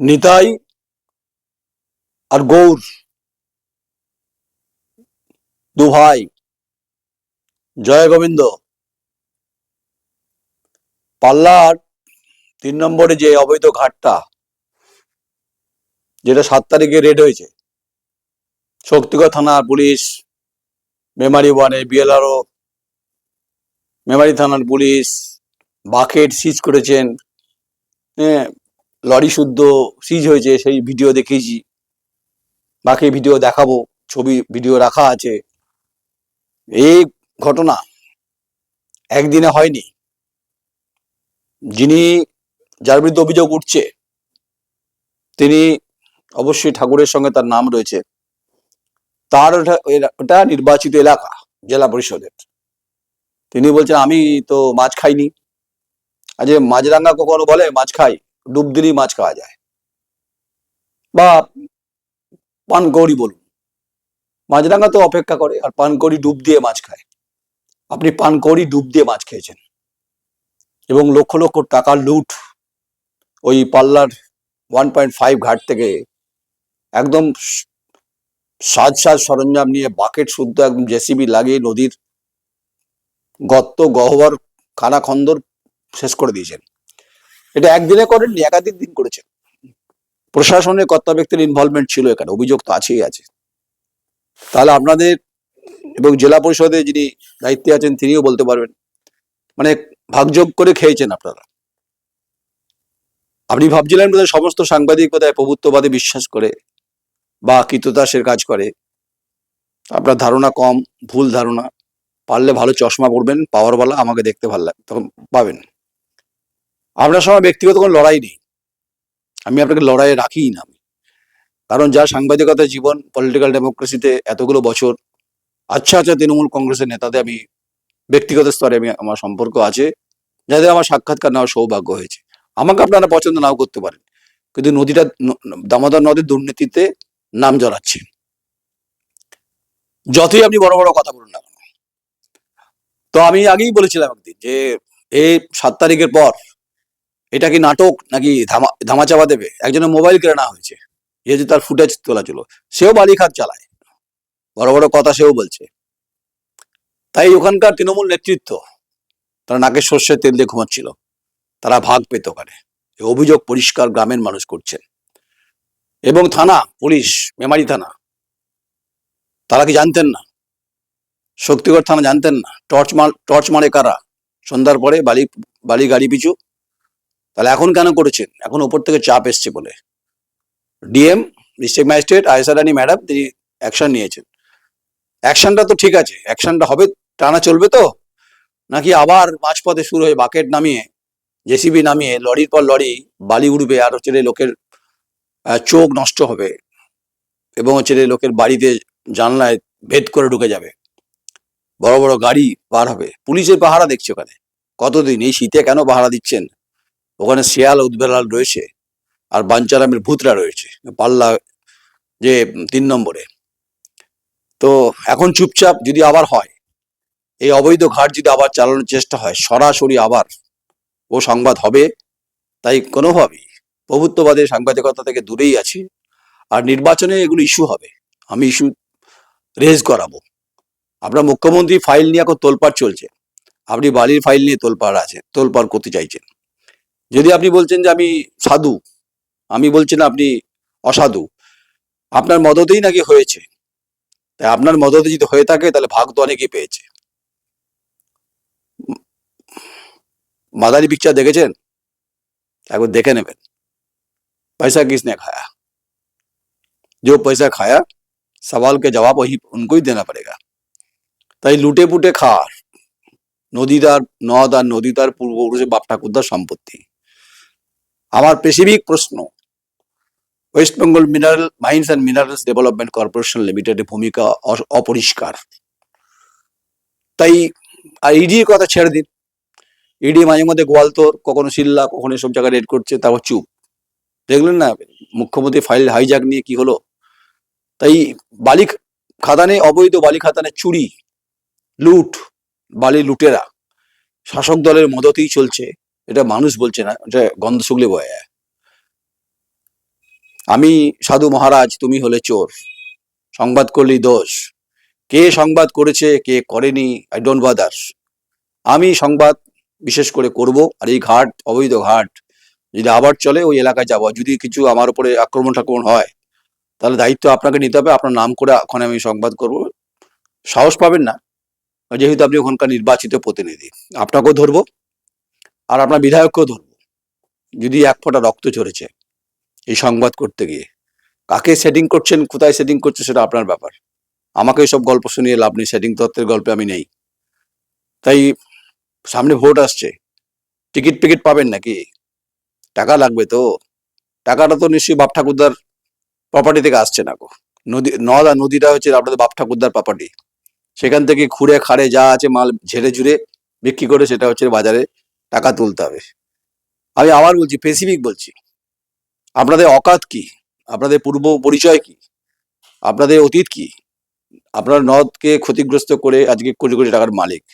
নিতাই আর গৌর। দু ভাই। জয় গোবিন্দ। পাল্লার তিন নম্বরে যে অবৈধ ঘাটটা, যেটা সাত তারিখে রেড হয়েছে, শক্তিগড় থানার পুলিশ, মেমারি ওয়ানে বিএলআরও মেমারি থানার পুলিশ, বাকেট সিজ করেছেন হ্যাঁ লরি শুদ্ধ সিজ হয়েছে, সেই ভিডিও দেখিয়েছি বাকি ভিডিও দেখাবো, ছবি ভিডিও রাখা আছে। এই ঘটনা একদিনে হয়নি। যিনি, যার বিরুদ্ধে অভিযোগ উঠছে, তিনি অবশ্যই ঠাকুরের সঙ্গে তার নাম রয়েছে। তার ওটা ওটা নির্বাচিত এলাকা, জেলা পরিষদের। তিনি বলছেন, আমি তো মাছ খাইনি। আজ মাছরাঙ্গা কখনো বলে, মাছ খাই? ডুব দিলেই মাছ খাওয়া যায়। বা পানকৌড়ি বলুন। মাছরাঙ্গা তো অপেক্ষা করে, আর পানকৌড়ি ডুব দিয়ে মাছ খায়। আপনি পানকৌড়ি ডুব দিয়ে মাছ খেয়েছেন। এবং লক্ষ লক্ষ টাকার লুট ওই পাল্লার ওয়ান পয়েন্ট ফাইভ ঘাট থেকে একদম সাজ সাজ সরঞ্জাম নিয়ে বাকেট শুদ্ধ একদম জেসিবি লাগিয়ে নদীর গর্ত, গহ্বর খানা খন্দর শেষ করে দিয়েছেন। এটা একদিনে করেননি, একাধিক দিন করেছেন। প্রশাসনের কর্তা ব্যক্তির ইনভলভমেন্ট ছিল এখানে, অভিযোগ তো আছেই আছে। তাহলে আপনাদের এবং জেলা পরিষদে যিনি দায়িত্বে আছেন তিনিও বলতে পারবেন। মানে ভাগযোগ করে খেয়েছেন আপনারা। আপনি ভাবছিলেন বোধহয় সমস্ত সাংবাদিক বোধহয় প্রভুত্ববাদে বিশ্বাস করে বা কৃতদাসের কাজ করে। আপনার ধারণা কম, ভুল ধারণা। পারলে ভালো চশমা পরবেন পাওয়ারওয়ালা আমাকে দেখতে ভালো লাগে, তখন পাবেন। আপনার সময় ব্যক্তিগত কোনো লড়াই নেই। আমি আপনাকে লড়াইয়ে রাখিই না আমি। কারণ যা সাংবাদিকতা জীবন পলিটিক্যাল ডেমোক্রেসিতে এতগুলো বছর আচ্ছা আচ্ছা তৃণমূল কংগ্রেসের নেতাদের আমি ব্যক্তিগত স্তরে আমি, আমার সম্পর্ক আছে, যাদের আমার সাক্ষাৎকার নেওয়ার সৌভাগ্য হয়েছে। আমাকে আপনারা পছন্দ নাও করতে পারেন। কিন্তু নদীটা দামোদর নদীর দুর্নীতিতে নাম জড়াচ্ছে। যতই আপনি বড় বড় কথা বলুন না তো আমি আগেই বলেছিলাম একদিন যে, এই সাত তারিখের পর এটা কি নাটক নাকি ধামা, ধামাচাপা দেবে? একজনের মোবাইল নেওয়া হয়েছে। যেহেতু তার ফুটেজ তোলা ছিল। সেও বালি খাত চালায়। বড় বড় কথা সেও বলছে। তাই ওখানকার তৃণমূল নেতৃত্ব তারা নাকের সর্ষের তেল দিয়ে ঘুমাচ্ছিল। তারা ভাগ পেত ওখানে। অভিযোগ পরিষ্কার গ্রামের মানুষ করছেন। এবং থানা, পুলিশ, মেমারি থানা, তারা কি জানতেন না? শক্তিগড় থানা জানতেন না? টর্চ মার, টর্চ মারে কারা? সন্ধ্যার পরে বালি বালি গাড়ি পিছু তাহলে এখন কেন করেছেন? এখন ওপর থেকে চাপ এসছে বলে। DM, district magistrate Aysha Rani madam, তিনি অ্যাকশন নিয়েছেন। অ্যাকশনটা তো ঠিক আছে, অ্যাকশনটা হবে, টানা চলবে তো। নাকি আবার মাঝপথে শুরু হয়ে বাকেট নামিয়ে, জেসিবি নামিয়ে, লরির পর লরি, বালি উড়বে, আর হচ্ছে লোকের চোখ নষ্ট হবে, এবং হচ্ছে লোকের বাড়িতে জানলায় ভেদ করে ঢুকে যাবে। বড় বড় গাড়ি পার হবে। পুলিশের পাহারা দেখছে ওখানে। কতদিন, এই শীতে কেন পাহারা দিচ্ছেন? ওখানে শিয়াল উদ্বেলাল রয়েছে আর বাঞ্চারামের ভূতরা রয়েছে, পাল্লা যে তিন নম্বরে। তো এখন চুপচাপ যদি আবার হয়, এই অবৈধ ঘাট যদি আবার চালানোর চেষ্টা হয়, সরাসরি আবার ও সংবাদ হবে, তাই কোনোভাবেই প্রভুত্ববাদের সাংবাদিকতা থেকে দূরেই আছি। আর নির্বাচনে এগুলো ইস্যু হবে, আমি ইস্যু রেজ করাবো। আপনার মুখ্যমন্ত্রী ফাইল নিয়ে এখন তোলপাড় চলছে, আপনি বালির ফাইল নিয়ে তোলপাড় আছে, তোলপাড় করতে চাইছেন। যদি আপনি বলছেন যে আমি সাধু আমি বলছি না আপনি অসাধু আপনার মদতেই নাকি হয়েছে তাই আপনার মদতে যদি হয়ে থাকে তাহলে ভাগ তো অনেকেই পেয়েছে মাদারি পিকচার দেখেছেন একবার দেখে নেবেন पैसा किसने खाया जो पैसा खाया सवाल के जवाब वही उनको ही देना पड़ेगा তাই লুটে পুটে খাওয়ার নদী তার নদ আর নদী তার পূর্বপুরুষের বাপ ঠাকুরদার সম্পত্তি আমার স্পেসিফিক প্রশ্ন West Bengal Mineral Mines and Minerals Development Corporation লিমিটেডের ভূমিকা অপরিষ্কার। তাই আর ইডির কথা ছেড়ে দিন। ইডি মাঝে মধ্যে গোয়ালতোর, কখনো সিল্লা, কখনো এসব জায়গায় রেড করছে তারপর চুপ। দেখলেন না, মুখ্যমন্ত্রী ফাইল হাইজাক নিয়ে কি হলো? তাই বালি খাদানে, অবৈধ বালি খাদানে চুরি, লুট, বালি লুটেরা, শাসক দলের মদতেই চলছে। এটা মানুষ বলছে না, এটা গন্ধ শুকলে বয়ে আমি সাধু মহারাজ, তুমি হলে চোর, সংবাদ করলি দোষ। কে সংবাদ করেছে, কে করেনি আই ডোন্ট বাদার আমি সংবাদ বিশেষ করে করব, আর এই ঘাট, অবৈধ ঘাট, যদি আবার চলে ওই এলাকায় যাব যদি কিছু আমার উপরে আক্রমণ টাক্রমণ হয়, তাহলে দায়িত্ব আপনাকে নিতে হবে, আপনার নাম করে ওখানে আমি সংবাদ করব। সাহস পাবেন না যেহেতু আপনি ওখানকার নির্বাচিত প্রতিনিধি, আপনাকেও ধরবো। আর আপনার বিধায়ককেও ধরবো। যদি এক ফোঁটা রক্ত ঝরেছে এই সংবাদ করতে গিয়ে। কাকে সেটিং করছেন, কোথায় সেটিং করছে সেটা আপনার ব্যাপার। আমাকে সব গল্প শুনিয়ে লাভ নেই সেটিং তত্ত্বের গল্পে আমি নেই। তাই সামনে ভোট আসছে। টিকিট টিকিট পাবেন নাকি? টাকা লাগবে তো। টাকাটা তো নিশ্চয়ই বাপ ঠাকুরদার প্রপার্টি থেকে আসছে না গো। নদী, নদ নদীটা হচ্ছে আপনাদের বাপ ঠাকুরদার প্রপার্টি সেখান থেকে খুঁড়ে খাড়ে যা আছে মাল ঝেড়ে ঝুড়ে বিক্রি করে সেটা হচ্ছে বাজারে টাকা তুলতে হবে। আমি আবার বলছি স্পেসিফিক বলছি। আপনাদের অকাত কি? আপনাদের পূর্ব পরিচয় কি? আপনাদের অতীত কি? আপনার নদকে ক্ষতিগ্রস্ত করে আজকে কোটি কোটি টাকার মালিক।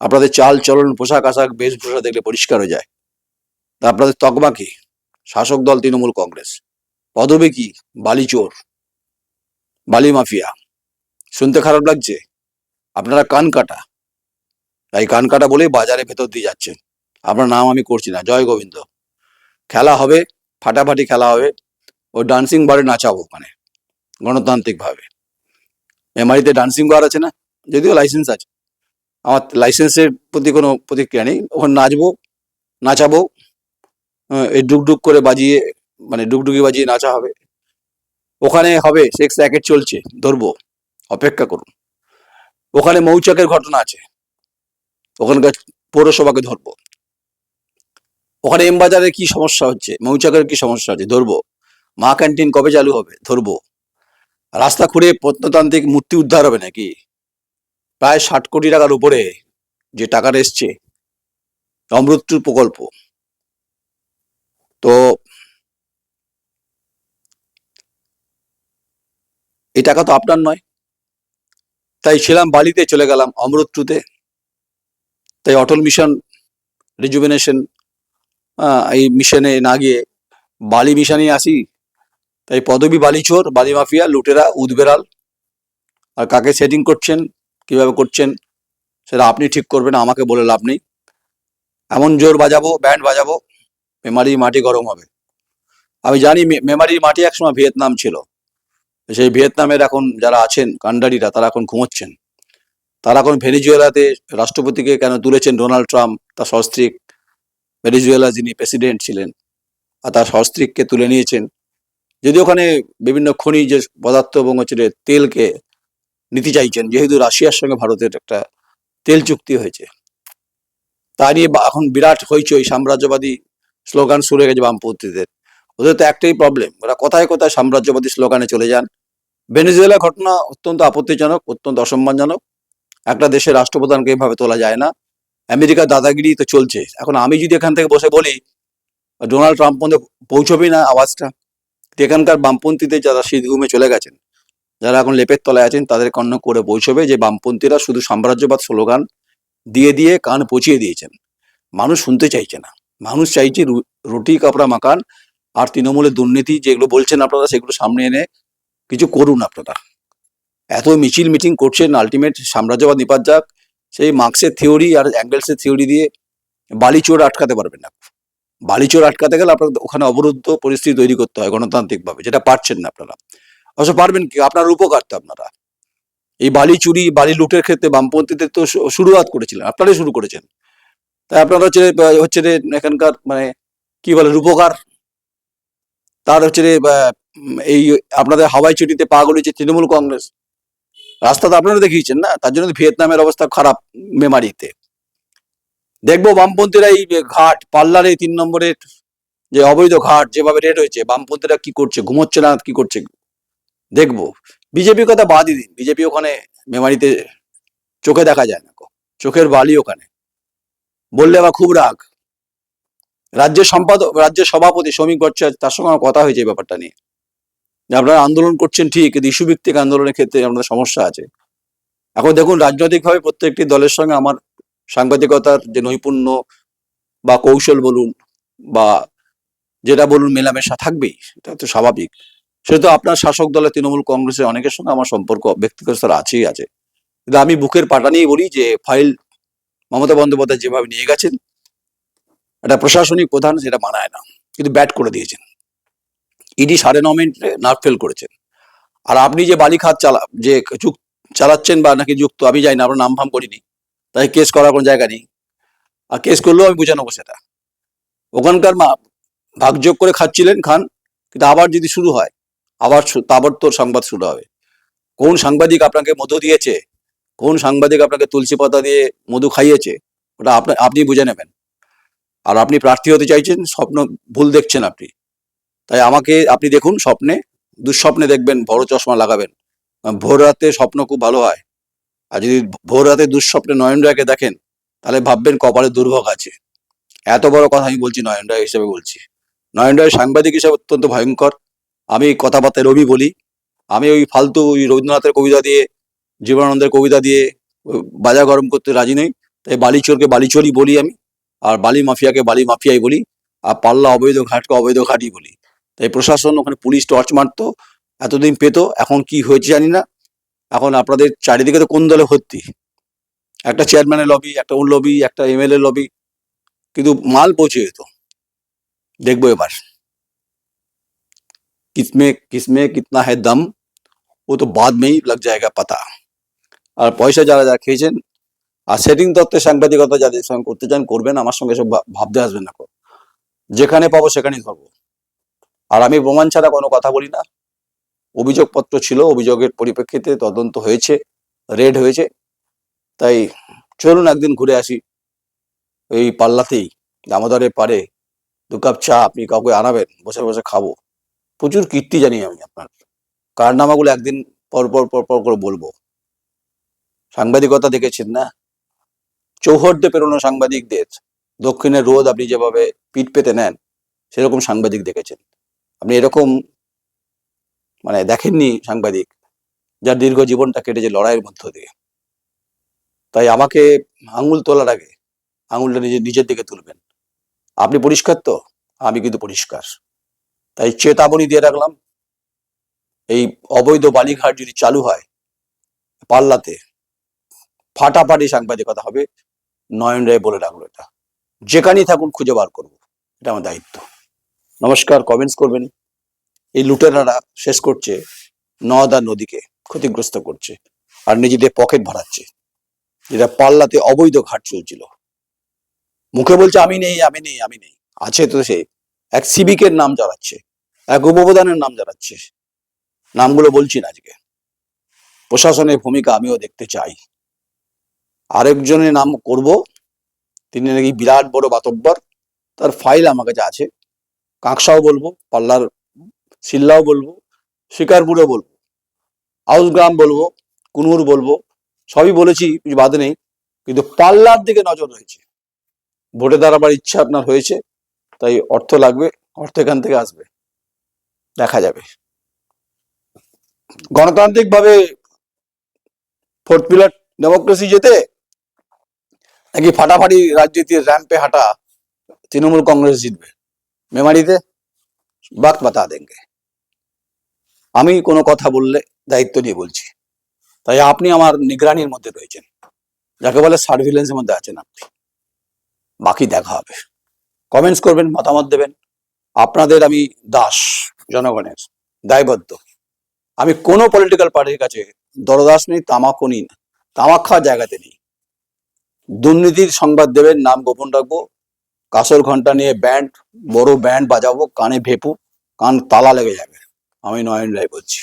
আপনাদের চাল, চলন, পোশাক, আশাক, বেশভূষা দেখলে পরিষ্কার হয়ে যায়। তা আপনাদের তকমা কি? শাসক দল, তৃণমূল কংগ্রেস। পদবী কি? বালিচোর বালি মাফিয়া। শুনতে খারাপ লাগছে? আপনারা কান কাটা। তাই কান কাটা বলেই বাজারে ভেতর দিয়ে যাচ্ছেন। আপনার নাম আমি করছি না, জয় গোবিন্দ। খেলা হবে, ফাটাফাটি খেলা হবে, ও ডান্সিং বারে নাচাবো ওখানে গণতান্ত্রিক ভাবে। মেমারিতে ডান্সিং বার আছে না? যদিও লাইসেন্স আছে। আমার লাইসেন্সের প্রতি কোনো প্রতিক্রিয়া নেই, ওখানে নাচবো, নাচাবো এই ডুকডুক করে বাজিয়ে মানে ডুকডুকি বাজিয়ে নাচা হবে। ওখানে হবে সেক্স র্যাকেট চলছে, ধরবো, অপেক্ষা করুন। ওখানে মৌচাকের ঘটনা আছে, ওখানকার পৌরসভাকে ধরবো। ওখানে এম বাজারে কি সমস্যা হচ্ছে? মৌচাকের কি সমস্যা হচ্ছে? ধরবো। মা ক্যান্টিন কবে চালু হবে? ধরবো। রাস্তা খুঁড়ে প্রত্নতান্ত্রিক মূর্তি উদ্ধার হবে নাকি? প্রায় ষাট কোটি টাকার উপরে যে টাকাটা এসছে অমৃত্যুর প্রকল্প। তো এই টাকা তো আপনার নয়। তাই ছিলাম বালিতে চলে গেলাম অমৃত্যুতে। তাই অটল মিশন রিজুভিনেশন এই মিশনে না গিয়ে বালি মিশনে আসি। তাই পদবী বালিচোর বালি মাফিয়া, লুটেরা উদবেরাল আর কাকে সেটিং করছেন, কীভাবে করছেন, সেটা আপনি ঠিক করবেন, আমাকে বলে লাভ নেই। এমন জোর বাজাবো, ব্যান্ড বাজাবো মেমারি মাটি গরম হবে। আমি জানি মেমারির মাটি একসময় ভিয়েতনাম ছিল। সেই ভিয়েতনামের এখন যারা আছেন, কান্ডারিরা, তারা এখন ঘুমোচ্ছেন। তারা এখন ভেনিজুয়েলাতে রাষ্ট্রপতিকে কেন তুলেছেন ডোনাল্ড ট্রাম্প, তার সস্ত্রীক ভেনিজুয়েলা যিনি প্রেসিডেন্ট ছিলেন আর তার সস্ত্রীককে তুলে নিয়েছেন। যদি ওখানে বিভিন্ন খনিজ পদার্থ এবং হচ্ছে তেলকে নিতে চাইছেন, যেহেতু রাশিয়ার সঙ্গে ভারতের একটা তেল চুক্তি হয়েছে। তা নিয়ে এখন বিরাট হইচই, সাম্রাজ্যবাদী স্লোগান শুরু হয়ে গেছে বামপন্থীদের। ওদের তো একটাই প্রবলেম ওরা কোথায় কোথায় সাম্রাজ্যবাদী স্লোগানে চলে যান। ভেনেজুয়েলা ঘটনা অত্যন্ত আপত্তিজনক, অত্যন্ত অসম্মানজনক। একটা দেশের রাষ্ট্রপ্রধানকে এভাবে তোলা যায় না। আমেরিকার দাদাগিরি তো চলছে। এখন আমি যদি এখান থেকে বসে বলি, ডোনাল্ড ট্রাম্প পর্যন্ত পৌঁছবেই না আওয়াজটা? এখানকার বামপন্থীদের যারা শীত ঘুমে চলে গেছেন, যারা এখন লেপের তলায় আছেন, তাদের কর্ণ করে পৌঁছবে যে বামপন্থীরা শুধু সাম্রাজ্যবাদ স্লোগান দিয়ে দিয়ে কান পচিয়ে দিয়েছেন। মানুষ শুনতে চাইছে না। মানুষ চাইছে রুটি, কাপড়া মাকান আর তৃণমূলের দুর্নীতি যেগুলো বলছেন আপনারা, সেগুলো সামনে এনে কিছু করুন আপনারা। এত মিছিল মিটিং করছেন আলটিমেট সাম্রাজ্যবাদ নিপাত যাক সেই মার্ক্সের থিওরি আর অ্যাঙ্গেলসের থিওরি দিয়ে বালিচোর আটকাতে পারবেন না। বালিচোর আটকাতে গেলে আপনার ওখানে অবরুদ্ধ পরিস্থিতি তৈরি করতে হয় গণতান্ত্রিকভাবে, যেটা পারছেন না আপনারা। অবশ্য পারবেন কি, আপনার উপকার তো আপনারা। এই বালি চুরি, বালি লুটের ক্ষেত্রে বামপন্থীদের তো শুরুয়াত করেছিলেন, আপনারাই শুরু করেছেন। তাই আপনারা হচ্ছে হচ্ছে যে এখানকার মানে কি বলে, রূপকার। তার হচ্ছে যে এই আপনাদের হাওয়াই চুরিতে পা গলিয়েছে তৃণমূল কংগ্রেস। রাস্তা তো আপনারা দেখিয়েছেন না, তার জন্য ভিয়েতনামের অবস্থা খারাপ মেমারিতে। দেখব বামপন্থীরা এই ঘাট, পাল্লার এই তিন নম্বরের যে অবৈধ ঘাট যেভাবে রেড হয়েছে, বামপন্থীরা কি করছে, ঘুমোচ্ছে না, কি করছে? দেখব। বিজেপির কথা বাদই দিন। বিজেপি ওখানে মেমারিতে চোখে দেখা যায় না চোখের বালি ওখানে। বললে আবার খুব রাগ। রাজ্যের সম্পাদক, রাজ্যের সভাপতি শ্রমিক ভট্টাচার্য, তার সঙ্গে আমার কথা হয়েছে এই ব্যাপারটা নিয়ে। আপনারা আন্দোলন করছেন ঠিক, কিন্তু ইস্যু ভিত্তিক আন্দোলনের ক্ষেত্রে আপনাদের সমস্যা আছে। এখন দেখুন, রাজনৈতিকভাবে প্রত্যেকটি দলের সঙ্গে আমার সাংবাদিকতার যে নৈপুণ্য বা কৌশল বলুন বা যেটা বলুন মেলামেশা থাকবেই এটা তো স্বাভাবিক। সেটা তো আপনার শাসক দলের তৃণমূল কংগ্রেসের অনেকের সঙ্গে আমার সম্পর্ক, ব্যক্তিগত স্তরে আছেই আছে। কিন্তু আমি বুকের পাটা নিয়ে বলি যে ফাইল মমতা বন্দ্যোপাধ্যায় যেভাবে নিয়ে গেছেন, একটা প্রশাসনিক প্রধান সেটা মানায় না, কিন্তু ব্যাট করে দিয়েছেন। ইডি সাড়ে ন মিনিটে নার্ফেল করেছেন আর আপনি যে বালি খাত চালা, যে চালাচ্ছেন বা নাকি যুক্ত, আমি যাই না, আমরা নাম ফাম করিনি। তাই কেস করার কোনো জায়গা নেই। আর কেস করলেও আমি বুঝে নেব সেটা ওখানকার মা ভাগযোগ করে খাচ্ছিলেন, খান, কিন্তু আবার যদি শুরু হয়, আবার তাবড়তোড় সংবাদ শুরু হবে। কোন সাংবাদিক আপনাকে মধু দিয়েছে? কোন সাংবাদিক আপনাকে তুলসী পাতা দিয়ে মধু খাইয়েছে? ওটা আপনি বুঝে নেবেন। আর আপনি প্রার্থী হতে চাইছেন, স্বপ্ন, ভুল দেখছেন আপনি। তাই আমাকে আপনি দেখুন স্বপ্নে, দুঃস্বপ্নে দেখবেন বড় চশমা লাগাবেন। ভোর রাতে স্বপ্ন খুব ভালো হয়। আর যদি ভোর রাতে দুঃস্বপ্নে নয়ন রায়কে দেখেন, তাহলে ভাববেন কপালে দুর্ভোগ আছে। এত বড় কথা আমি বলছি নয়ন রায় হিসেবে বলছি। নয়ন রায় সাংবাদিক হিসেবে অত্যন্ত ভয়ঙ্কর। আমি কথাবার্তায় রবি বলি। আমি ওই ফালতু ওই রবীন্দ্রনাথের কবিতা দিয়ে, জীবনানন্দের কবিতা দিয়ে বাজা গরম করতে রাজি নই। তাই বালিচোরকে বালিচোরই বলি আমি, আর বালি মাফিয়াকে বালি মাফিয়াই বলি, আর পাল্লা অবৈধ ঘাটকে অবৈধ ঘাটই বলি। তাই প্রশাসন ওখানে পুলিশ টর্চ মারতো এতদিন পেতো এখন কি হয়েছে জানি না এখন আপনাদের চারিদিকে তো কোন দলে ভর্তি একটা চেয়ারম্যানের লবি একটা ওর লবি একটা এমএলএ লবি কিন্তু মাল পৌঁছে যেত দেখবো এবার किसमें किसमें कितना है दम वो तो बाद में ही लग जाएगा पता আর পয়সা যারা যারা খেয়েছেন আর সেটিং তত্ত্বের সাংবাদিকতা যাদের সঙ্গে করতে চান করবেন আমার সঙ্গে সব ভাব- ভাবতে আসবেন না যেখানে পাবো সেখানেই ধরবো আর আমি প্রমাণ ছাড়া কোনো কথা বলি না। অভিযোগপত্র ছিল, অভিযোগের পরিপ্রেক্ষিতে তদন্ত হয়েছে, রেড হয়েছে। তাই চলুন একদিন ঘুরে আসি। এই পাল্লাতেই, দামোদরের পারে দু কাপ চা আপনি কাউকে আনাবেন, বসে বসে খাব। প্রচুর কীর্তি জানি আমি আপনার। কারনামাগুলো একদিন পর পর পর পর করে বলব। সাংবাদিকতা দেখেছেন না? চৌহদ্দে পেরোনো সাংবাদিকদের দক্ষিণের রোদ আপনি যেভাবে পিঠ পেতে নেন, সেরকম সাংবাদিক দেখেছেন। আপনি এরকম মানে দেখেননি সাংবাদিক যার দীর্ঘ জীবনটা কেটেছে লড়াইয়ের মধ্য দিয়ে। তাই আমাকে আঙুল তোলার আগে আঙুলটা নিজে, নিজের দিকে তুলবেন। আপনি পরিষ্কার তো? আমি কিন্তু পরিষ্কার। তাই চেতাবনী দিয়ে রাখলাম। এই অবৈধ বালিঘাট যদি চালু হয়, পাল্লাতে ফাটাফাটি সাংবাদিকতা হবে। নয়ন রায় বলে রাখল এটা। যেখানেই থাকুন, খুঁজে বার করব। এটা আমার দায়িত্ব। নমস্কার কমেন্টস করবেন। এই লুটেরারা শেষ করছে নদ নদীকে ক্ষতিগ্রস্ত করছে আর নিজেদের পকেট ভরাচ্ছে। যেটা পাল্লাতে অবৈধ ঘাট চলছিল। মুখে বলছে, আমি নেই আমি নেই আমি নেই। আছে তো সে। এক সিভিকের নাম জড়াচ্ছে এক উপপ্রধানের নাম জড়াচ্ছে নামগুলো বলছি না আজকে। প্রশাসনের ভূমিকা আমিও দেখতে চাই। আরেকজনের নাম করব, তিনি নাকি বিরাট বড় বাতব্বর। তার ফাইল আমার কাছে আছে। কাঁকসাও বলব, পাল্লার সিল্লাও বলব, শিকারপুরও বলব, আউসগ্রাম বলব, কুনুর বলব, সবই বলেছি, কিছু বাদ নেই, কিন্তু পাল্লার দিকে নজর রয়েছে। ভোটে দাঁড়াবার ইচ্ছা আপনার হয়েছে, তাই অর্থ লাগবে, অর্থ এখান থেকে আসবে, দেখা যাবে। গণতান্ত্রিক ভাবে ফোর্থ পিলার ডেমোক্রেসি যেতে নাকি ফাটাফাটি রাজনীতির র্যাম্পে হাঁটা তৃণমূল কংগ্রেস জিতবে। মেমারিতে বাক বাতা দেঙ্গে। আমি কোনো কথা বললে দায়িত্ব নিয়ে বলছি। তাই আপনি আমার নিগরানির মধ্যে রয়েছেন। যাকে বলে সার্ভিলেন্সের মধ্যে আছেন আপনি। বাকি দেখা হবে। কমেন্টস করবেন, মতামত দেবেন। আপনাদের আমি দাস, জনগণের, দায়বদ্ধ। আমি কোনো পলিটিক্যাল পার্টির কাছে দরদাস নেই, তামাকও নিই না। তামাক খাওয়ার জায়গাতে নেই। দুর্নীতির সংবাদ দেবেন, নাম গোপন রাখব। কাসর ঘণ্টা নিয়ে ব্যান্ড বড় ব্যান্ড বাজাবো, কানে ভেপু, কান তালা লেগে যাবে। আমি নয়ন রায় বলছি।